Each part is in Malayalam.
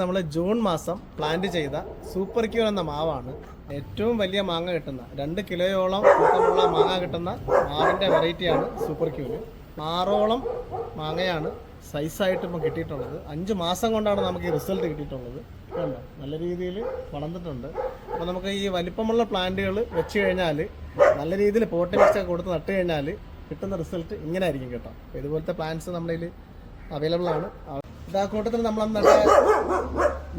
നമ്മൾ ജൂൺ മാസം പ്ലാന്റ് ചെയ്ത സൂപ്പർ ക്യൂൺ എന്ന മാവാണ് ഏറ്റവും വലിയ മാങ്ങ കിട്ടുന്ന. രണ്ട് കിലോയോളം തൂക്കമുള്ള മാങ്ങ കിട്ടുന്ന മാവിന്റെ വെറൈറ്റിയാണ് സൂപ്പർ ക്യൂന് ആറോളം മാങ്ങയാണ് സൈസായിട്ട് ഇപ്പം കിട്ടിയിട്ടുള്ളത്. അഞ്ച് മാസം കൊണ്ടാണ് നമുക്ക് ഈ റിസൾട്ട് കിട്ടിയിട്ടുള്ളത്. കണ്ടോ? നല്ല രീതിയിൽ വളർന്നിട്ടുണ്ട്. അപ്പോൾ നമുക്ക് ഈ വലിപ്പമുള്ള പ്ലാന്റുകൾ വെച്ച് കഴിഞ്ഞാൽ നല്ല രീതിയിൽ പോട്ടി മിക്സ് ഒക്കെ കൊടുത്ത് നട്ട് കഴിഞ്ഞാൽ കിട്ടുന്ന റിസൾട്ട് ഇങ്ങനെ ആയിരിക്കും കേട്ടോ. ഇതുപോലത്തെ പ്ലാന്റ്സ് നമ്മുടെ അവൈലബിൾ ആണ്. ഇതാ കൂട്ടത്തിൽ നമ്മൾ നട്ട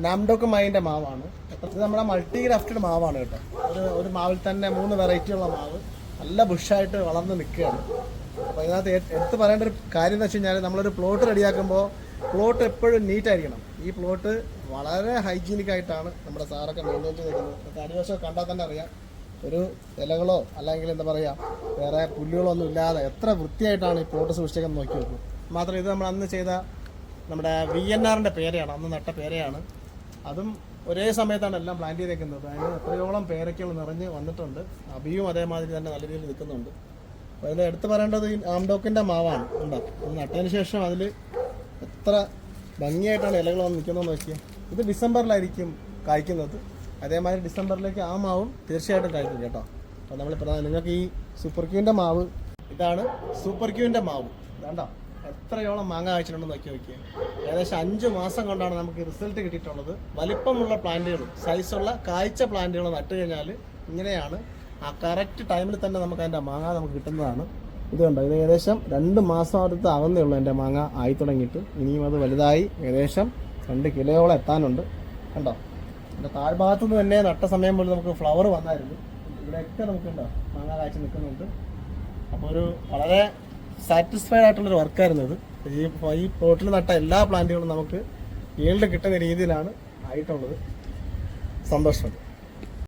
നാംഡോക്ക് മൈന്റെ മാവാണ്. ഇത് നമ്മുടെ മൾട്ടി ഗ്രാഫ്റ്റഡ് മാവാണ് കേട്ടോ. ഒരു ഒരു മാവിൽ തന്നെ മൂന്ന് വെറൈറ്റി ഉള്ള മാവ്. നല്ല ബുഷായിട്ട് വളർന്ന് നിൽക്കുകയാണ്. അപ്പോൾ ഇതിനകത്ത് എടുത്ത് പറയേണ്ട ഒരു കാര്യം എന്ന് വെച്ച് കഴിഞ്ഞാൽ നമ്മളൊരു പ്ലോട്ട് റെഡിയാക്കുമ്പോൾ പ്ലോട്ട് എപ്പോഴും നീറ്റ് ആയിരിക്കണം. ഈ പ്ലോട്ട് വളരെ ഹൈജീനിക് ആയിട്ടാണ് നമ്മുടെ സാറൊക്കെ മെയിന്റെയിൻ ചെയ്ത് നിൽക്കുന്നത് അടിവശം കണ്ടാൽ തന്നെ അറിയാം. ഒരു ഇലകളോ അല്ലെങ്കിൽ എന്താ പറയുക വേറെ പുല്ലുകളോ ഒന്നും ഇല്ലാതെ എത്ര വൃത്തിയായിട്ടാണ് ഈ പ്ലോട്ട് സൂക്ഷിച്ചേക്കാൻ നോക്കി വെക്കുന്നത് മാത്രം ഇത് നമ്മൾ അന്ന് ചെയ്ത നമ്മുടെ വി എൻ ആറിന്റെ പേരയാണ് അന്ന് നട്ട പേരയാണ്. അതും ഒരേ സമയത്താണ് എല്ലാം പ്ലാൻ ചെയ്തേക്കുന്നത്. അതിന് എത്രയോളം പേരയ്ക്കൾ നിറഞ്ഞ് വന്നിട്ടുണ്ട് അബിയും അതേമാതിരി തന്നെ നല്ല രീതിയിൽ നിൽക്കുന്നുണ്ട്. അപ്പോൾ അതിൽ എടുത്തു പറയേണ്ടത് ഈ ആംഡോക്കിന്റെ മാവാണ് ഉണ്ടോ അത് നട്ടതിന് ശേഷം അതിൽ എത്ര ഭംഗിയായിട്ടാണ് ഇലകൾ വന്ന് നിൽക്കുന്നതെന്ന് നോക്കിയാൽ ഇത് ഡിസംബറിലായിരിക്കും കായ്ക്കുന്നത്. അതേമാതിരി ഡിസംബറിലേക്ക് ആ മാവും തീർച്ചയായിട്ടും കായ്ക്കും കേട്ടോ. അപ്പോൾ നമ്മൾ പ്രധാന നിങ്ങൾക്ക് ഈ സൂപ്പർ ക്യൂവിന്റെ മാവ് ഇതാണ്. സൂപ്പർ ക്യൂവിന്റെ മാവ്. ഇതാണ്ടോ? എത്രയോളം മാങ്ങ കായ്ച്ചിട്ടുണ്ടെന്ന് നോക്കി നോക്കിയാൽ ഏകദേശം അഞ്ച് മാസം കൊണ്ടാണ് നമുക്ക് റിസൾട്ട് കിട്ടിയിട്ടുള്ളത്. വലിപ്പമുള്ള പ്ലാന്റുകളും സൈസുള്ള കായ്ച്ച പ്ലാന്റുകൾ നട്ട് കഴിഞ്ഞാൽ ഇങ്ങനെയാണ്. ആ കറക്റ്റ് ടൈമിൽ തന്നെ നമുക്ക് അതിന്റെ മാങ്ങ നമുക്ക് കിട്ടുന്നതാണ്. ഇത് കണ്ടോ ഇത് ഏകദേശം രണ്ട് മാസം അടുത്ത് ആകുന്നേ ഉള്ളൂ എന്റെ മാങ്ങ ആയി തുടങ്ങിയിട്ട്. ഇനിയും അത് വലുതായി ഏകദേശം രണ്ട് കിലോയോളം എത്താനുണ്ട്. കണ്ടോ എന്റെ താഴ്ഭാഗത്തു നിന്ന് തന്നെ നട്ട സമയം പോലും നമുക്ക് ഫ്ലവർ വന്നായിരുന്നു. ഇവിടെയൊക്കെ നമുക്ക് ഉണ്ടോ മാങ്ങ കാഴ്ച നിൽക്കുന്നുണ്ട്. അപ്പോൾ ഒരു വളരെ സാറ്റിസ്ഫൈഡ് ആയിട്ടുള്ളൊരു വർക്കായിരുന്നു ഇത് ഈ ഈ പ്ലോട്ടിൽ നട്ട എല്ലാ പ്ലാന്റുകളും നമുക്ക് ഈൽഡ് കിട്ടുന്ന രീതിയിലാണ് ആയിട്ടുള്ളത്. സന്തോഷം.